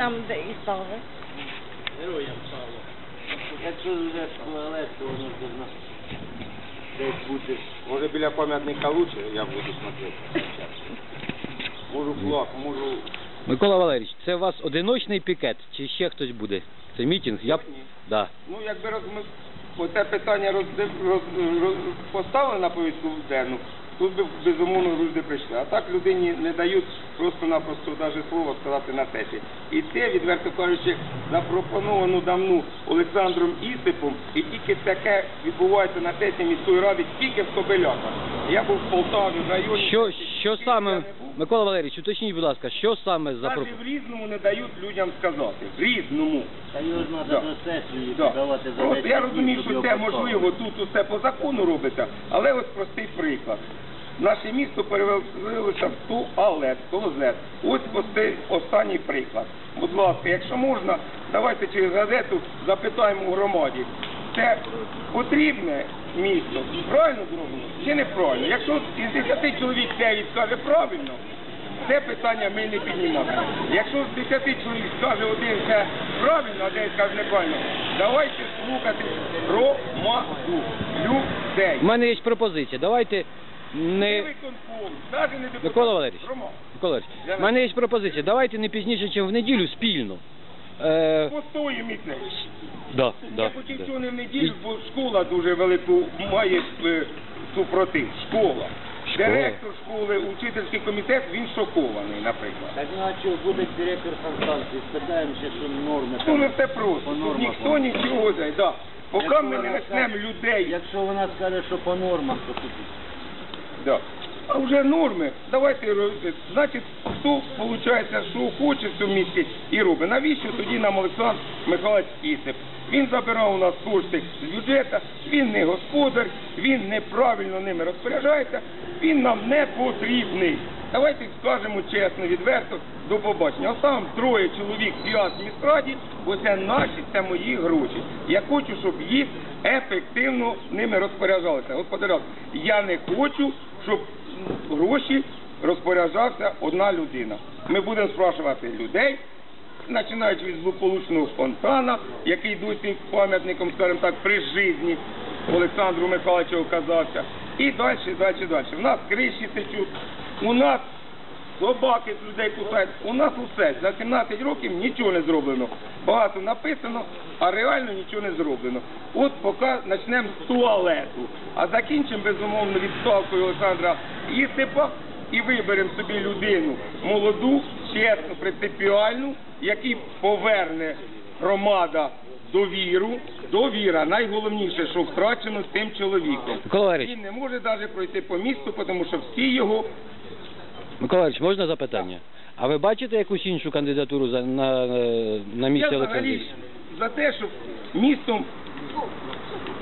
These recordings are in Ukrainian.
там, де і стали. Героям слава. Якщо вже туалет, то воно ж должно десь бути. Може біля пам'ятника лучше, я буду смотрети. Можу флаг, можу... Микола Валерійович, це у вас одиночний пікет, чи ще хтось буде? Це мітинг? Я б... Да. Ну, якби роз... ми оце питання роз... Роз... Роз... поставили на повістку денну, тут безумовно люди прийшли. А так людині не дають просто-напросто навіть слова сказати на сесії. І це, відверто кажучи, запропоновано давно Олександром Ісипом, і тільки таке відбувається на сесії міської ради тільки в Кобиляках. Я був в Полтаві, в районі. Що, що саме, Микола Валерійович, уточніть, будь ласка, що саме Навіть запро... в різному не дають людям сказати. В різному. Та його ж треба Да. до сесії Да. давати за 10 я розумію, що це можливо, тут усе по закону робиться, але ось простий приклад. Наше місто перевелося в туалет, клозет. Ось простий останній приклад. Будь ласка, якщо можна, давайте через газету запитаємо у громаді. Це потрібне місто, правильно зроблено чи неправильно? Якщо із 10 чоловік 9 скаже правильно, це питання ми не піднімаємо. Якщо з 10 чоловік скаже один це правильно, а 9 скаже неправильно, давайте слухати громаду, людей. У мене є пропозиція. Давайте Не виконком, навіть не депутат. Микола Валерійович. Микола Валерійович, у мене є пропозиція. Давайте не пізніше, ніж в неділю спільно. Е, Постою мітне. да, да, Я хотів да. цього не неділю, бо школа дуже велику має е, супротив. Школа. Школа. Директор школи, учительський комітет, він шокований, наприклад. Так ну а що, буде директор санстанції, спитаємо ще, що норми Ну, там. не все просто. Тут нормах ніхто нічого не да. Поки Якщо ми не почнемо людей Якщо вона скаже, що по нормах, то тут Да. А вже норми, давайте роз- значить, хто виходить, що хоче в місті і робить. Навіщо тоді нам Олександр Михайлович Ісип? Він забирав у нас кошти з бюджету, він не господар, він неправильно ними розпоряджається, він нам не потрібний. Давайте скажемо чесно, відверто, до побачення. Там троє чоловік в міськраді, бо це наші, це мої гроші. Я хочу, щоб їх ефективно ними розпоряджалися. Господи, я не хочу, щоб гроші розпоряджався одна людина. Ми будемо спрашувати людей, починаючи від злополучного фонтана, який досі пам'ятником, скажімо так, при житті Олександру Михайловичу оказався. І далі, далі, далі. У нас криші течуть, у нас собаки з людей кусають. У нас усе. За 17 років нічого не зроблено. Багато написано, а реально нічого не зроблено. От поки почнемо з туалету, а закінчимо безумовно відставкою Олександра Єстепа і виберемо собі людину молоду, чесну, принципіальну, який поверне громада довіру. Довіра найголовніше, що втрачено з тим чоловіком. Він не може навіть пройти по місту, тому що всі його Микола можна запитання? А ви бачите якусь іншу кандидатуру за, на, на місце Я взагалі за те, щоб містом,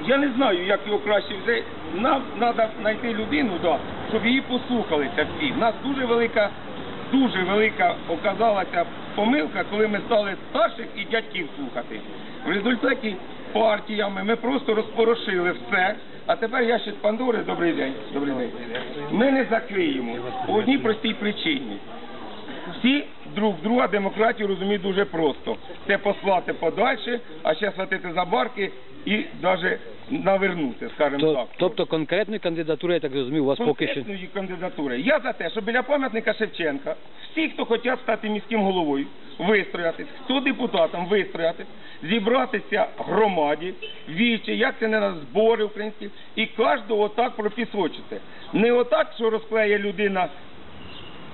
я не знаю, як його краще взяти, нам треба знайти людину, да, щоб її послухалися всі. У нас дуже велика, дуже велика оказалася помилка, коли ми стали старших і дядьків слухати. В результаті партіями ми просто розпорошили все. А тепер я ще Пандори, добрий день. Добрий день. Ми не закриємо по одній простій причині. Всі друг друга демократію розуміють дуже просто. Це послати подальше, а ще схватити за барки і навіть навернути, скажімо То, так. тобто конкретної кандидатури, я так розумію, у вас поки що... Конкретної кандидатури. Я за те, що біля пам'ятника Шевченка всі, хто хочуть стати міським головою, вистроятись, хто депутатом вистроятись, зібратися громаді, вічі, як це не на збори українські, і кожного отак пропісочити. Не отак, що розклеє людина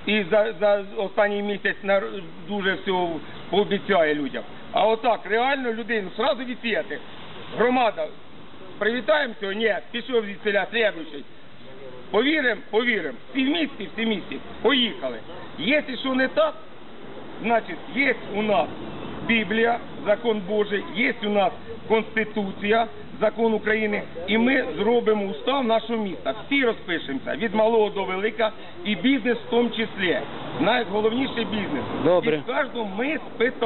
і за, за останній місяць на, дуже всього пообіцяє людям. А отак, реально людину зразу відсіяти. Громада, привітаємо? Ні, пішов від селя, слідуючий. Повіримо, повіримо. Всі в місті, всі в місті. Поїхали. Якщо що не так, значить, є у нас Біблія, закон Божий, є у нас Конституція, закон України, і ми зробимо устав нашого міста. Всі розпишемося від малого до велика, і бізнес в тому числі. Найголовніший бізнес. Добре. І в кожному ми спитаємо.